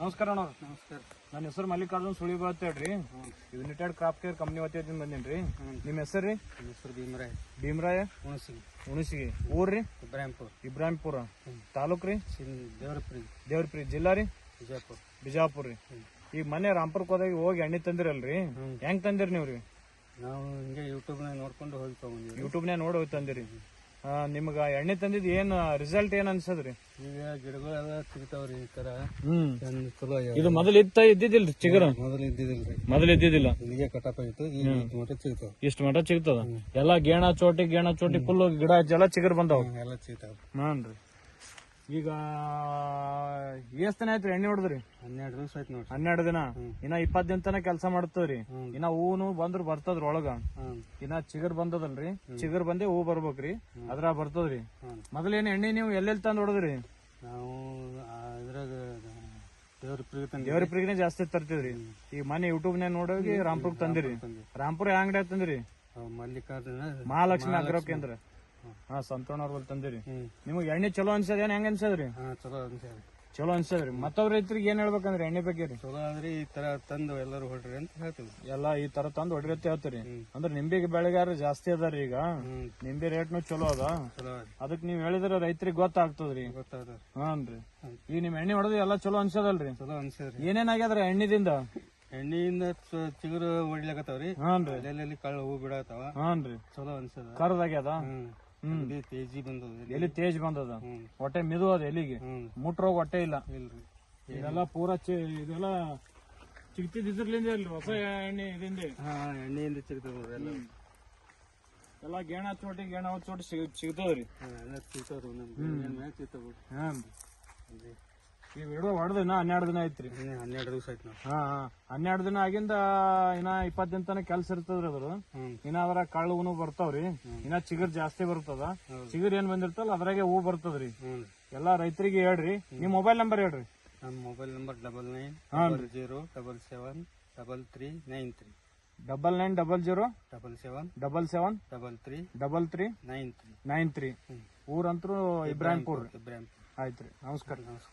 ನಮಸ್ಕಾರ ಅಣ್ಣ. ನಮಸ್ಕಾರ. ನನ್ನ ಹೆಸರು ಮಲ್ಲಿಕಾರ್ಜುನ್ ಸುಳಿ ಹೇಳ್ರಿ. ಯುನೈಟೆಡ್ ಕ್ರಾಪ್ ಕೇರ್ ಕಂಪ್ನಿ ವತಿಯಿಂದ ಬಂದೇನ್ರಿ. ನಿಮ್ಮ ಹೆಸರು ರೀ ನಮ್ಮ ಹೆಸರು ಭೀಮರಾಯ್. ಭೀಮರಾಯ. ಹುಣಸಿಗೆ. ಹುಣಸಿಗೆ. ಊರ್ರಿ? ಇಬ್ರಾಹಿಂಪುರ್. ಇಬ್ರಾಹಿಂಪುರ. ತಾಲೂಕ್ ರೀ ದೇವ್ರಪ್ರಿ. ದೇವರಪುರಿ. ಜಿಲ್ಲಾ ರೀ ಬಿಜಾಪುರ. ಬಿಜಾಪುರ ರೀ ಈಗ ಮನೆ ರಾಮ್ಪುರಕ್ಕೆ ಹೋದಾಗ ಹೋಗಿ ಎಣ್ಣೆ ತಂದಿರಲ್ರಿ. ಹೆಂಗ್ ತಂದಿರಿ ನೀವು ರೀ ನಾವು ಹಿಂಗೆ ಯೂಟ್ಯೂಬ್ನಾಗ ನೋಡ್ಕೊಂಡು ಹೋಗಿ ತಗೊಂಡಿವಿ. ಯೂಟ್ಯೂಬ್ನಾಗ ನೋಡಿ ಹೋಗಿ ತಂದಿರಿ. ನಿಮ್ಗ ಎಣ್ಣೆ ತಂದಿದ್ ಏನ್ ರಿಸಲ್ಟ್ ಏನ್ ಅನ್ಸದ್ರಿ? ಈಗ ಗಿಡಗಳೆಲ್ಲ ಸಿಗ್ತಾವ್ರಿ ಈ ತರ. ಹ್ಮ್. ಚಂದ ಚಲೋ. ಇದು ಮೊದಲು ಇತ್ತ ಇದ್ದಿದ್ದಿಲ್ರಿ ಚಿಗರ? ಮೊದಲು ಇದ್ದಿದ್ದಿಲ್ರಿ. ಮೊದಲು ಇದ್ದಿದ್ದಿಲ್ಲ? ಇಲ್ಲಿಗೆ ಕಟಾಪ್ ಆಗಿತ್ತು ಈಗ ಮಟ್ಟ ಸಿಗ್ತಾವ. ಇಷ್ಟ ಮಟ ಸಿಗ್ತದ ಎಲ್ಲಾ ಗೇಣ ಚೋಟಿ ಗೇಣ ಚೋಟಿ ಫುಲ್ ಗಿಡ ಎಲ್ಲ ಚಿಗರ್ ಬಂದಾವ? ಎಲ್ಲ ಸಿಗ್ತಾವ ಹಾನ್ರಿ ಈಗ ಎಷ್ಟ್ ದಿನ ಆಯ್ತ್ರಿ? ಎಣ್ಣೆ ಹೊಡೆದ್ರಿ? ಹನ್ನೆರಡು ದಿವಸ ಆಯ್ತು ನೋಡ್ರಿ. ಹನ್ನೆರಡು ದಿನ? ಇನ್ನ ಇಪ್ಪತ್ ದಿನ ತನಕ ಕೆಲಸ ಮಾಡ್ತೇವ್ರಿ. ಇನ್ನ ಹೂನು ಬಂದ್ರ ಬರ್ತದ್ರಿ ಒಳಗ ಇನ್ನ ಚಿಗರ್ ಬಂದದಲ್ರಿ. ಚಿಗರ್ ಬಂದೆ ಹೂ ಬರ್ಬೇಕ್ರಿ. ಅದ್ರ ಬರ್ತದ್ರಿ. ಮೊದಲೇನ್ ಎಣ್ಣೆ ನೀವು ಎಲ್ಲೆಲ್ಲಿ ತಂದ್ ಹೊಡೆದ್ರಿ? ನಾವು ಆ ಇದ್ರಾಗ ದೇವರಪುರಿಗೆ ತಂದೆ ದೇವ್ರ ಪ್ರಿಗಿನೇ ಜಾಸ್ತಿ ತರ್ತಿದ್ರಿ. ಈಗ ಮನೆ ಯೂಟ್ಯೂಬ್ ನೇ ನೋಡೋಗಿ ರಾಂಪುರ್ ತಂದಿರಿ. ರಾಂಪುರ ಯಾವ ಅಂಗಡಿ ತಂದಿರಿ? ಮಲ್ಲಿಕಾರ್ಜುನ ಮಹಾಲಕ್ಷ್ಮಿ ಅಗ್ರ ಕೇಂದ್ರ. ಹಾ ಸಂತೋಣ ಅವ್ರ ತಂದಿರಿ. ನಿಮ್ಗೆ ಎಣ್ಣೆ ಚಲೋ ಅನ್ಸದ ಹೆಂಗ ಅನ್ಸದ್ರಿ ಹಾ ಚಲೋ ಅನ್ಸ್ಯಾರ ಚಲೋ ಅನ್ಸದ್ರಿ ಮತ್ತವ್ರ ರೈತರಿಗೆ ಏನ್ ಹೇಳ್ಬೇಕಂದ್ರೆ ಎಣ್ಣೆ ಬಗ್ಗೆ ರೀ? ಚಲೋ ಆದ್ರೆ ಈ ತರ ತಂದು ಎಲ್ಲರೂ ಹೊಡ್ರಿ ಅಂತ ಹೇಳ್ತೀವಿ. ಎಲ್ಲಾ ಈ ತರ ತಂದ್ ಹೊಡಿರತ್ತೆ ಹೇಳ್ತೀರಿ. ಅಂದ್ರೆ ನಿಂಬೆಗೆ ಬೆಳೆಗಾರ ಜಾಸ್ತಿ ಅದಾರಿ ಈಗ. ನಿಂಬೆ ರೇಟ್ನು ಚಲೋ ಅದ. ಅದಕ್ ನೀವ್ ಹೇಳಿದ್ರ ರೈತರಿಗೆ ಗೊತ್ತಾಗ್ತದ್ರಿ. ಗೊತ್ತಾದ ಹಾನ್ರಿ. ಈಗ ನಿಮ್ ಎಣ್ಣೆ ಹೊಡೆದು ಎಲ್ಲಾ ಚಲೋ ಅನ್ಸದಲ್ರಿ ಚಲೋ ಅನ್ಸದ್ರಿ ಏನೇನ್ ಆಗ್ಯದ್ರ ಎಣ್ಣಿದಿಂದ? ಎಣ್ಣೆಯಿಂದ ಚಿಗುರು ಹೊಡ್ಲಿಕತ್ತಾವ್ರಿ ಹಾನ್ರಿ ಅಲ್ಲೆಲ್ಲಿ ಕಳ್ಳ ಹೂ ಬಿಡತ್ತಾವ ಹಾನ್ರಿ ಚಲೋ ಅನ್ಸದ. ಕರ್ದಾಗ್ಯದ ಹ್ಮ್. ತೇಜಿ ಬಂದದ. ಎಲ್ಲಿ? ತೇಜ್ ಬಂದದ? ಹೊಟ್ಟೆ ಮಿದು ಅದ ಎಲ್ಲಿಗೆ ಮುಟ್ರೋಗ ಹೊಟ್ಟೆ ಇಲ್ಲ. ಇಲ್ರಿ. ಇದೆಲ್ಲ ಪೂರಾ ಚಿ- ಇದೆಲ್ಲ ಚಿಕ್ತಿದ್ ಇದ್ರಲಿಂದ ಇಲ್ರಿ ಹೊಸ ಎಣ್ಣೆ ಇದರಿಂದ? ಹಾ ಎಣ್ಣೆಯಿಂದ ಸಿಗ್ತದ ಎಲ್ಲ ಎಲ್ಲ ಗೇಣ ಚೋಟಿ ಗೇಣ ಚೋಟಿ ಸಿಗ್ ಸಿಗ್ತದ್ರಿ. ಹಾ, ಎಲ್ಲ ಸಿಗ್ತಾವ್ರಿ ಸಿಗ್ತಾವ ಈ ವಿಡಿಯೋ ಹೊಡೆದು ಇನ್ನ ಹನ್ನೆರಡು ದಿನ ಐತ್ರಿ. ಹನ್ನೆರಡು ದಿವಸ ಆಯ್ತು ನಾವು ಹಾ ಹಾ. ಹನ್ನೆರಡು ದಿನ ಆಗಿಂದ ಇನ್ನ ಇಪ್ಪತ್ ದಿನ ತನಕ ಕೆಲ್ಸ ಇರ್ತದ್ರಿ ಅದ್ರ ಇನ್ನ ಅದ್ರ ಕಳ್ಳುನು ಬರ್ತಾವ್ರಿ. ಇನ್ನ ಚಿಗುರ್ ಜಾಸ್ತಿ ಬರ್ತದ. ಚಿಗುರ್ ಏನ್ ಬಂದಿರ್ತಲ್ಲ ಅದ್ರಾಗೆ ಹೂ ಬರ್ತದ್ರಿ. ಎಲ್ಲಾ ರೈತರಿಗೆ ಹೇಳ್ರಿ. ನಿಮ್ ಮೊಬೈಲ್ ನಂಬರ್ ಹೇಳ್ರಿ. ನಮ್ಮ mobile number double nine double zero double seven double three nine three double nine double zero double seven double seven double three double three nine three nine three ಊರಂತ್ರು Ibrahimpur Ibrahimpur ಆಯ್ತ್ರಿ. ನಮಸ್ಕಾರ. ನಮಸ್ಕಾರ.